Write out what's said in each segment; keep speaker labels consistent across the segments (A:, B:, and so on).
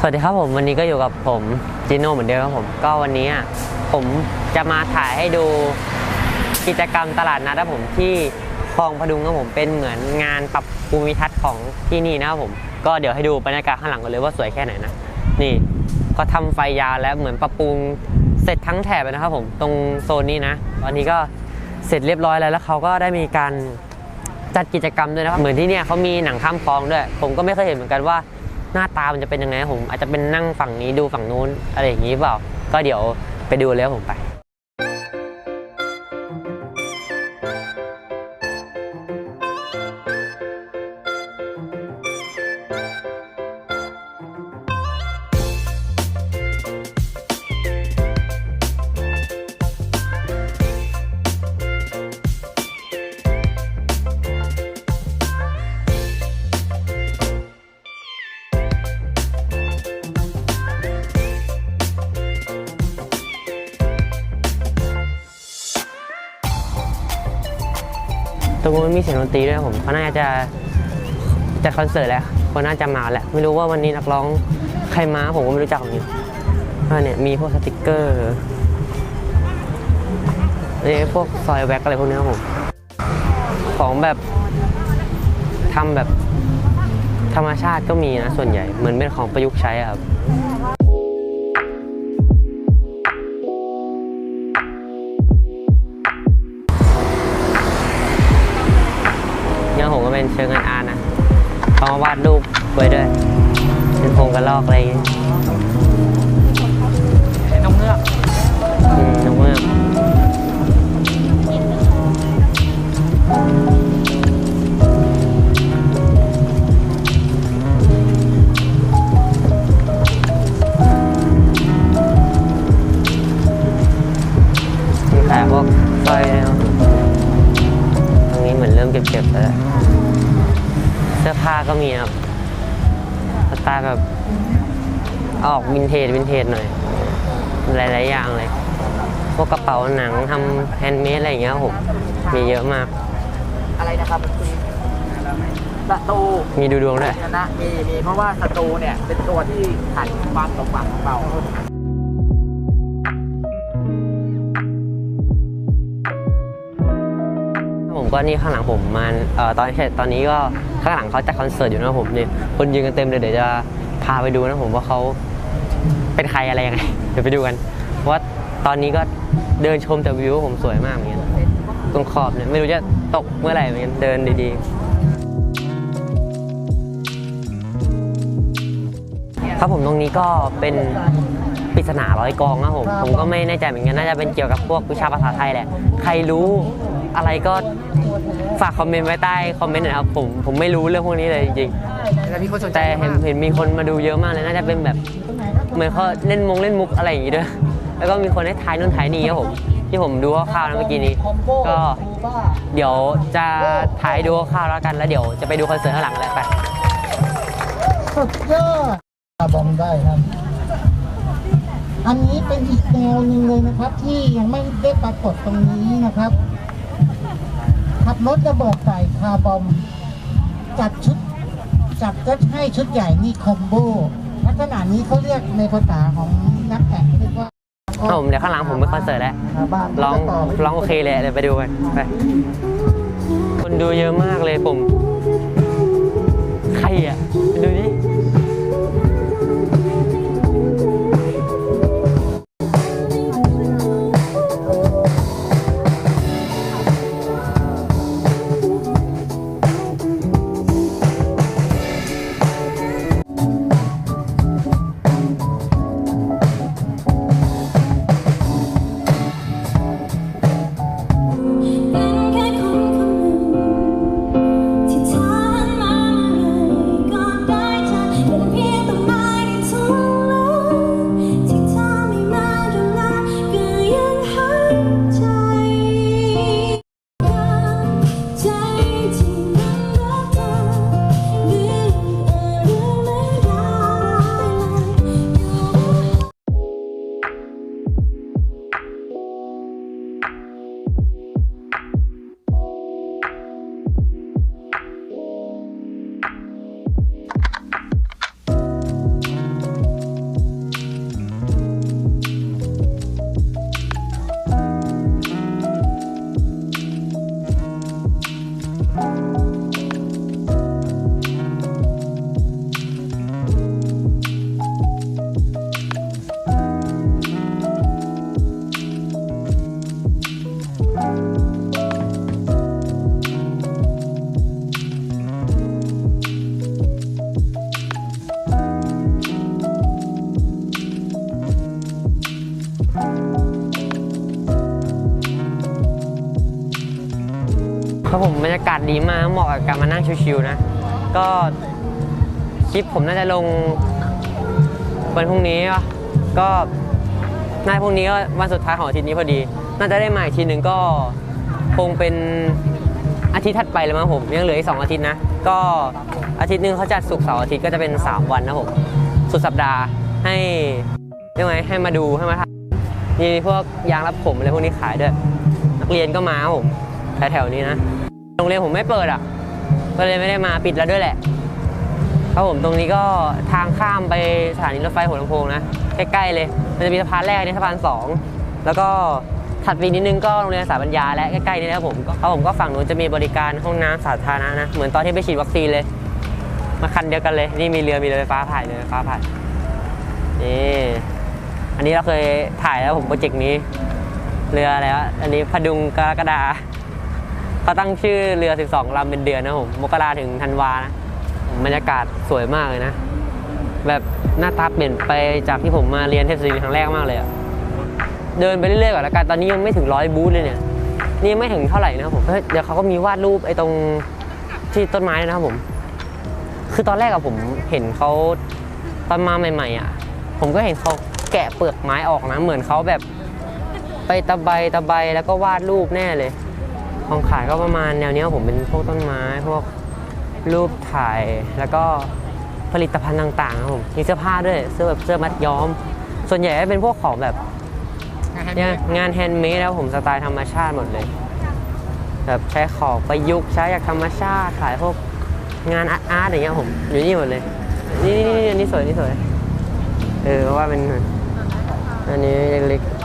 A: สวัสดีครับผมวันนี้ก็อยู่กับผมจิโน่เหมือนเดิมครับผมก็วันนี้อะผมจะมาถ่ายให้ดูกิจกรรมตลาดนัดครับผมที่คลองพดุงครับผมเป็นเหมือนงานปรับภูมิทัศน์ของที่นี่นะครับผมก็เดี๋ยวให้ดูบรรยากาศข้างหลังกันเลยว่าสวยแค่ไหนนะนี่ก็ทำไฟยาวแล้วเหมือนปรับปรุงเสร็จทั้งแถบเลยนะครับผมตรงโซนนี้นะ ตอนนี้ก็เสร็จเรียบร้อยแล้วแล้วเขาก็ได้มีการจัดกิจกรรมด้วยนะครับเหมือนที่เนี่ยเขามีหนังข้ามคลองด้วย ผมก็ไม่เคยเห็นเหมือนกันว่า หน้าตามันจะเป็นยังไงผมอาจจะเป็นนั่งฝั่งนี้ดูฝั่งนู้นอะไรอย่างนี้เปล่า ก็เดี๋ยวไปดูแล้วผมไป ตรงนู้นมีเสียงดนตรีด้วยผมเขาน่าจะจัดคอนเสิร์ตแล้วคนน่าจะมาแหละไม่รู้ว่าวันนี้นักร้องใครมาผมก็ไม่รู้จักเหมือนกันอ่เนี่ยมีพวกสติกเกอร์นี่พวกซอยแว็กอะไรพวกนี้ครับผมของแบบทำแบบธรรมชาติก็มีนะส่วนใหญ่เหมือนเป็นของประยุกต์ใช้ครับ ออกวินเทจวินเทจหน่อย หลาย ๆ อย่างเลย พวกกระเป๋าหนังทำแฮนด์เมดอะไรอย่างเงี้ยครับผมมีเยอะมาก
B: อะไรนะครับคุณสตู
A: มีดูดวงด้วย
B: ชนะมีมีเพราะว่าสตูเนี่ยเป็นตัวที่ขัดความสมหวังของเรา
A: ผมก็นี่ข้างหลังผมมาเอ่อตอนตอนนี้ก็ข้างหลังเขาจัดคอนเสิร์ตอยู่นะครับผมนี่คนยืนกันเต็มเลยเดี๋ยวจะพาไปดูนะผมว่าเขา เป็นใครอะไรยังไง เดี๋ยวไปดูกันเพราะว่าตอนนี้ก็เดินชมแต่วิวผมสวยมากเหมือนกันตรงขอบเนี่ยไม่รู้จะตกเมื่อไหร่เหมือนกันเดินดีๆครับผมตรงนี้ก็เป็นปริศนาร้อยกองนะผมผมก็ไม่แน่ใจเหมือนกันน่าจะเป็นเกี่ยวกับพวกวิชาภาษาไทยแหละ ใครรู้อะไรก็ฝากคอมเมนต์ไว้ใต้คอมเมนต์หน่อยครับผมผมไม่รู้เรื่องพวกนี้เลยจริง
B: แต่มีคนสน
A: ๆแต่เห็นเห็นมีคนมาดูเยอะมากเลยน่าจะเป็นแบบ เหมือนเขาเล่นมงเล่นมุกอะไรอย่างงี้ด้วย แล้วก็มีคนให้ทายนู่นทายนี่ครับผม ที่ผมดูคร่าวๆนะเมื่อกี้นี้ ก็เดี๋ยวจะถ่ายดูคร่าวๆแล้วกัน แล้วเดี๋ยวจะไปดูคอนเสิร์ตข้างหลังแล้วไป
C: สุดยอดบอมได้ครับ อันนี้เป็นอีกแนวหนึ่งเลยนะครับ ที่ยังไม่ได้ปรากฏตรงนี้นะครับ ขับรถระเบิดใส่คาร์บอม จัดชุด จัดก็ให้ชุดใหญ่นี่คอมโบ ลักษณะนี้เขาเรียกในภาษาของนักแข่งเรียกว่า
A: ครับผมเดี๋ยวข้างหลังผมไปคอนเสิร์ตแล้ว
C: บ้าน
A: ร้อง
C: ต่ไป
A: ร้องโอเคเลยเดี๋ยวไปดูกันไปคนดูเยอะมากเลยผม ใครอะไปดูดิ ดีมากเหมาะกับการมานั่งชิวๆนะ ก็คลิปผมน่าจะลงวันพรุ่งนี้ะก็น่าพรุ่งนี้ก็วันสุดท้ายของอาทิตย์นี้พอดี น่าจะได้มาอีกทีหนึ่งก็คงเป็นอาทิตย์ถัดไปเลยมั้งผม ยังเหลืออีกสองอาทิตย์นะ ก็อาทิตย์หนึ่งเขาจัดศุกร์เสาร์อาทิตย์ก็จะเป็น 3 วันนะผมสุดสัปดาห์ให้เรียกไงให้มาดูให้มาทำมีพวกยางรัดผมอะไรพวกนี้ขายด้วยนักเรียนก็มาผมแถวๆนี้นะ โรงเรียนผมไม่เปิดอะ ก็เลยไม่ได้มาปิดแล้วด้วยแหละ ครับผมตรงนี้ก็ทางข้ามไปสถานีรถไฟหัวลำโพงนะ ใกล้ๆเลย มันจะมีสะพานแรกนี่สะพานสองแล้วก็ถัดไปนิดนึงก็โรงเรียนสายปัญญาและใกล้ๆนี่นะครับผมครับผมก็ฝั่งนู้นจะมีบริการห้องน้ำสาธารณะนะ เหมือนตอนที่ไปฉีดวัคซีนเลย มาคันเดียวกันเลย นี่มีเรือมีเรือไฟฟ้าผ่านเรือไฟฟ้าผ่านนี่อันนี้เราเคยถ่ายแล้วผมโปรเจกต์นี้ เรืออะไรวะอันนี้พดุงกรกฎา เขาตั้งชื่อเรือ 12ลำเป็นเดือนนะผมมกราถึงธันวานะบรรยากาศสวยมากเลยนะ แบบหน้าตาเปลี่ยนไปจากที่ผมมาเรียนเทศศิลป์ครั้งแรกมากเลยอะเดินไปเรื่อยๆก่อนละกันตอนนี้ยังไม่ถึงร้อยบูธเลยเนี่ย นี่ไม่ถึงเท่าไหร่นะครับผมเฮ้ยเดี๋ยวเขาก็มีวาดรูปไอ้ตรงที่ต้นไม้นะครับผม คือตอนแรกอะผมเห็นเขาตอนมาใหม่ๆอะผมก็เห็นเขาแกะเปลือกไม้ออกนะ เหมือนเขาแบบไปตะไบตะไบแล้วก็วาดรูปแน่เลย ของขายก็ประมาณแนวเนี้ยผมเป็นพวกต้นไม้ พวกรูปถ่ายแล้วก็ผลิตภัณฑ์ต่างๆครับผมมีเสื้อผ้าด้วยเสื้อแบบเสื้อมัดย้อม ส่วนใหญ่ก็เป็นพวกของแบบเนี่ยงานแฮนด์เมดแล้วผมสไตล์ธรรมชาติหมดเลยแบบใช้ของประยุกต์ใช้จากธรรมชาติขายพวกงานอาร์ตๆอย่างเงี้ยผมอยู่นี่หมดเลย นี่นี่นี่อันนี้สวยนี่สวยเออเพราะว่าเป็นอันนี้เล็กๆ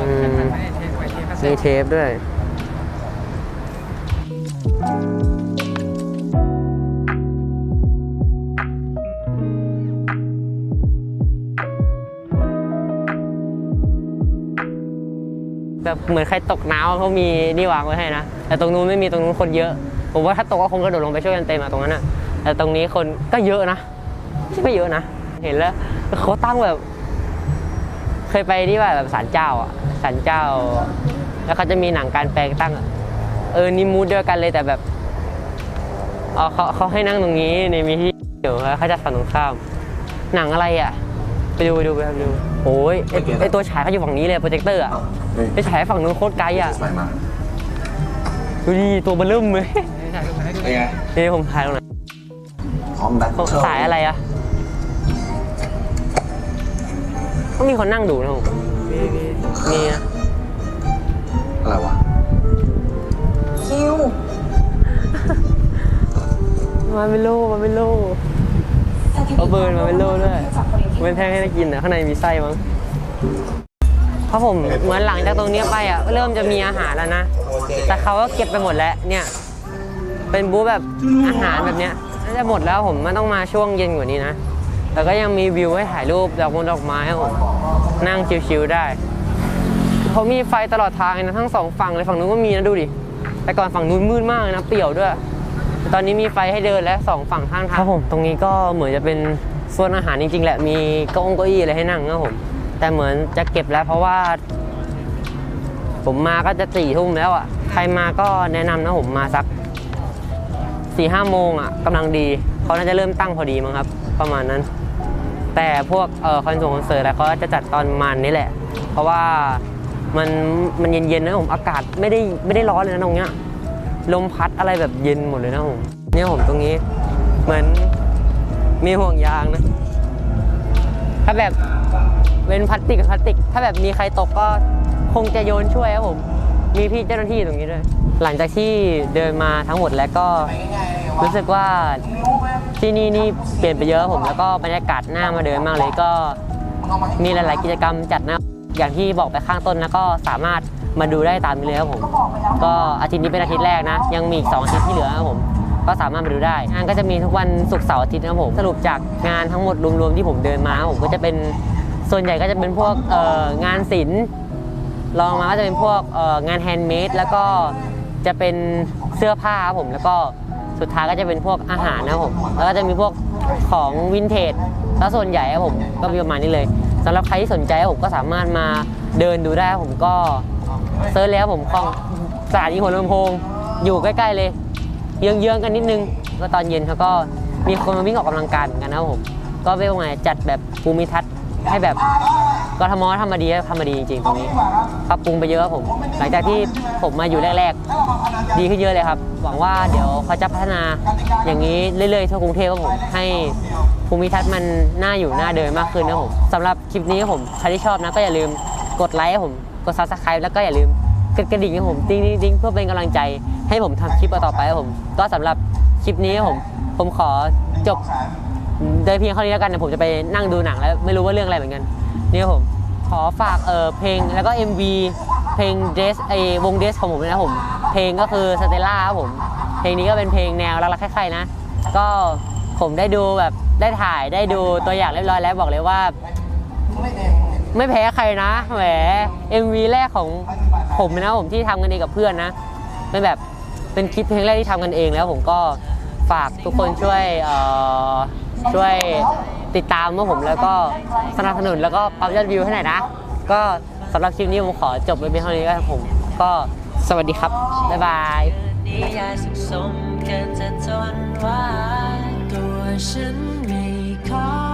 A: อืมมีเทปด้วย แบบเหมือนใครตกน้ำเขามีนี่วางไว้ให้นะ แต่ตรงนู้นไม่มีตรงนู้นคนเยอะ ผมว่าถ้าตกก็คงกระโดดลงไปช่วยกันเต็มอะตรงนั้นอะแต่ตรงนี้คนก็เยอะนะไม่ใช่ไม่เยอะนะ เห็นแล้วเขาตั้งแบบ เคยไปที่ว่าแบบศาลเจ้าอะ ศาลเจ้า แล้วเขาจะมีหนังกลารแปลงตั้งอะเออนี่มูดเดียวกันเลยแต่แบบเออเขาเขาให้นั่งตรงนี้ในมีที่เดี๋ยวเขาจะฝั่งตรงข้าม หนังอะไรอะ ไปดูไปดูไปดูโอ้ยไอ้ไอตัวฉายเขาอยู่ฝั่งนี้เลยโปรเจคเตอร์อะไปฉายฝั่งนู้นโคตรไกลอะ
D: ใส่มา
A: ดูดิตัวเบลเริ่มเลย
D: เป็นไง
A: นี่ผมถ่ายตรงไหน
D: ของดัน
A: เขาสายอะไรอะต้องมีคนนั่งดูนะผม มีนะ
D: อะไรวะ
C: คิว
A: มาเป็นโลมาเป็นโลเขาเบิร์นมาเป็นโลด้วยเป็นแท่งให้ได้กินอะข้างในมีไส้มั้งเพราะผมเหมือนหลังจากตรงเนี้ยไปอะเริ่มจะมีอาหารแล้วนะ แต่เขาก็เก็บไปหมดแล้วเนี่ยเป็นบูธแบบอาหารแบบเนี้ยน่าจะหมดแล้วผมมันต้องมาช่วงเย็นกว่านี้นะ แต่ก็ยังมีวิวให้ถ่ายรูปดอกมงดอกไม้ให้ผมนั่งชิวๆได้เขามีไฟตลอดทางนะทั้งสองฝั่งเลยฝั่งนู้นก็มีนะดูดิแต่ก่อนฝั่งนู้นมืดมากนะเปลี่ยวด้วย ตอนนี้มีไฟให้เดินและสองฝั่งข้างทางครับผมตรงนี้ก็เหมือนจะเป็นโซนอาหารจริงๆแหละมีเก้าองเก้าอี้อะไรให้นั่งนะผมแต่เหมือนจะเก็บแล้วเพราะว่า ผมมาก็จะสี่ทุ่มแล้วอะใครมาก็แนะนำนะผมมาสักสี่ห้าโมงอะกำลังดีเขาน่าจะเริ่มตั้งพอดีมั้งครับ ประมาณนั้น แต่พวกคอนเสิร์ตคอนเสิร์ตอะไรเขาจะจัดตอนมันนี้แหละ เพราะว่ามันมันเย็นๆนะผมอากาศไม่ได้ไม่ได้ร้อนเลยนะตรงเนี้ยลมพัดอะไรแบบเย็นหมดเลยนะผมเนี่ยผมตรงนี้เหมือนมีห่วงยางนะ ถ้าแบบเป็นพลาสติกกับพลาสติก ถ้าแบบมีใครตกก็คงจะโยนช่วยครับผม มีพี่เจ้าหน้าที่ตรงนี้ด้วย หลังจากที่เดินมาทั้งหมดแล้วก็ รู้สึกว่าที่นี่นี่เปลี่ยนไปเยอะผม แล้วก็บรรยากาศหน่ามาเดินมากเลยก็มีหลาย ๆ กิจกรรมจัดนะอย่างที่บอกไปข้างต้นนะก็สามารถมาดูได้ตามนี้เลยครับผม ก็อาทิตย์นี้เป็นอาทิตย์แรกนะ ยังมีอีกสองอาทิตย์ที่เหลือครับผมก็สามารถมาดูได้งานก็จะมีทุกวันศุกร์เสาร์อาทิตย์นะครับผมสรุปจากงานทั้งหมดรวมๆที่ผมเดินมาครับผมก็จะเป็นส่วนใหญ่ก็จะเป็นพวกงานศิลป์รองมาก็จะเป็นพวกงานแฮนด์เมดแล้วก็จะเป็นเสื้อผ้าครับผมแล้วก็ สุดท้ายก็จะเป็นพวกอาหารนะครับผมแล้วก็จะมีพวกของวินเทจแล้วส่วนใหญ่ครับผมก็มีประมาณนี้เลยสำหรับใครที่สนใจผมก็สามารถมาเดินดูได้ครับผมก็เซิร์ชแล้วผมคลองสถานีหัวลำโพงอยู่ใกล้ๆเลยเยื้องๆกันนิดนึงก็ตอนเย็นเขาก็มีคนมาวิ่งออกกำลังกายเหมือนกันนะครับผมก็เป็นว่าไงจัดแบบภูมิทัศน์ให้แบบ กทมทำมาดีทำมาดีจริงๆตรงนี้ปรับปรุงไปเยอะครับผม หลังจากที่ผมมาอยู่แรกๆ ดีขึ้นเยอะเลยครับ หวังว่าเดี๋ยวเขาจะพัฒนาอย่างนี้เรื่อยๆทั่วกรุงเทพครับผมให้ภูมิทัศน์มันน่าอยู่น่าเดินมากขึ้นนะผมสำหรับคลิปนี้ผมใครที่ชอบนะก็อย่าลืมกดไลค์ให้ผมกดซับสไครต์แล้วก็อย่าลืมกดกระดิ่งให้ผมติ๊งติ๊งเพื่อเป็นกำลังใจให้ผมทำคลิปต่อไปครับผม ก็สำหรับคลิปนี้ผมผมขอจบโดยเพียงเท่านี้แล้วกันเดี๋ยวผมจะไปนั่งดูหนังแล้วไม่รู้ว่าเรื่องอะไรเหมือนกัน นี่ผมขอฝากเออเพลงแล้วก็ MV เพลงเดสไอวงเดสของผมเลยนะผม เพลงก็คือสเตล่าครับผม เพลงนี้ก็เป็นเพลงแนวรักๆใครๆนะ ก็ผมได้ดูแบบได้ถ่ายได้ดูตัวอย่างเรียบร้อยแล้วบอกเลยว่า ไม่แพ้ใครนะแหม MV แรกของผมนะผมที่ทำกันเองกับเพื่อนนะเป็นแบบเป็นคลิปเพลงแรกที่ทำกันเองแล้วผมก็ฝากทุกคนช่วยช่วย ติดตามพวกผมแล้วก็สนับสนุนแล้วก็ปั๊มยอดวิวให้หน่อยนะ ก็สำหรับคลิปนี้ผมขอจบไปเพียงเท่านี้ก็ผม ก็สวัสดีครับ บ๊ายบาย
E: นิยายสุขสมเกินจะทนไว้ตัวฉันไม่ขอ